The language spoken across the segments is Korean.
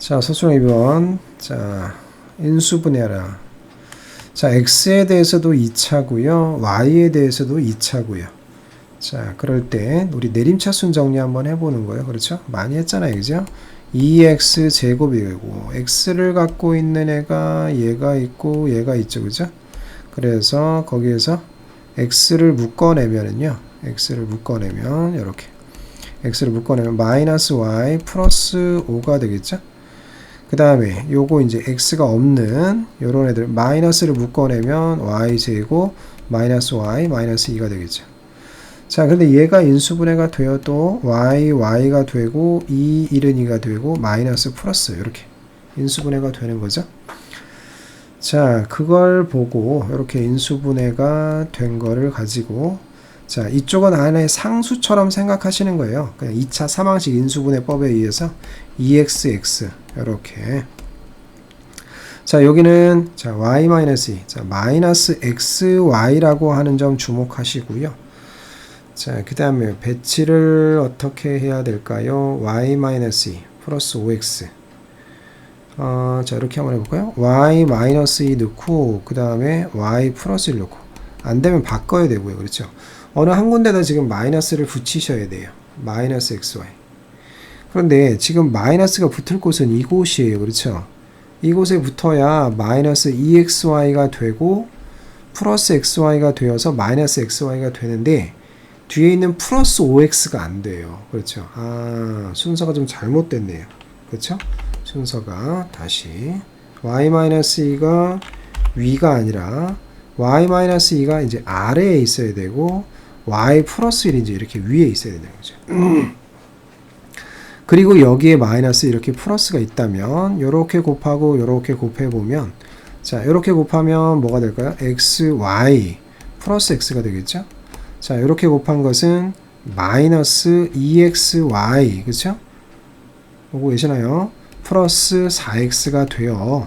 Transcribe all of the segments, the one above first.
자, 서술형 2번. 자, 인수분해하라. 자, x에 대해서도 2차고요. y에 대해서도 2차고요. 자, 그럴 때 우리 내림차순 정리 한번 해보는 거예요. 그렇죠? 많이 했잖아요. 그죠? 2x 제곱이고 x를 갖고 있는 애가 얘가 있고 얘가 있죠. 그죠? 그래서 거기에서 x를 묶어내면은요. x를 묶어내면 이렇게 x를 묶어내면 마이너스 y 플러스 5가 되겠죠? 그 다음에 요거 이제 x가 없는 요런 애들 마이너스를 묶어내면 y 제곱 마이너스 y 마이너스 2가 되겠죠. 자, 근데 얘가 인수분해가 되어도 y y가 되고 2 1은 2가 되고 마이너스 플러스 이렇게 인수분해가 되는 거죠. 자, 그걸 보고 이렇게 인수분해가 된 거를 가지고 자, 이쪽은 안에 상수처럼 생각하시는 거예요. 그냥 2차 사망식 인수분해법에 의해서 E 2xx 이렇게 자, 여기는 자, y 마이너스 2. 자, 마이너스 xy라고 하는 점 주목하시고요. 자, 그다음에 배치를 어떻게 해야 될까요? y 마이너스 2 플러스 5x 어, 자 이렇게 한번 해볼까요? y 마이너스 2 넣고 그 다음에 y 플러스 1 넣고 안 되면 바꿔야 되고요 그렇죠 어느 한 군데다 지금 마이너스를 붙이셔야 돼요 마이너스 xy 그런데 지금 마이너스가 붙을 곳은 이곳이에요. 그렇죠? 이곳에 붙어야 마이너스 2xy가 되고 플러스 xy가 되어서 마이너스 xy가 되는데 뒤에 있는 플러스 5x가 안 돼요. 그렇죠? 아 순서가 좀 잘못됐네요. 그렇죠? 순서가 다시 y-2가 위가 아니라 y-2가 이제 아래에 있어야 되고 y 플러스 1이 이제 이렇게 위에 있어야 되는 거죠. 그리고 여기에 마이너스 이렇게 플러스가 있다면 요렇게 곱하고 요렇게 곱해 보면 자, 요렇게 곱하면 뭐가 될까요? x, y 플러스 x가 되겠죠? 자, 요렇게 곱한 것은 마이너스 2xy 그렇죠? 보고 계시나요? 플러스 4x가 되어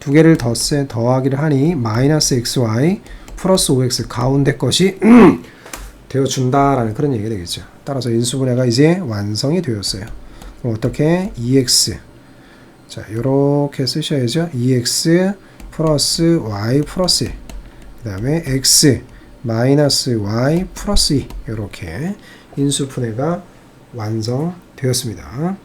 두 개를 덧세 더하기를 하니 마이너스 xy 플러스 5x 가운데 것이 되어준다라는 그런 얘기가 되겠죠. 따라서 인수분해가 이제 완성이 되었어요. 그럼 어떻게 2x 자 이렇게 쓰셔야죠. 2x 플러스 y 플러스 1. 그 다음에 x 마이너스 y 플러스 2 이렇게 인수분해가 완성되었습니다.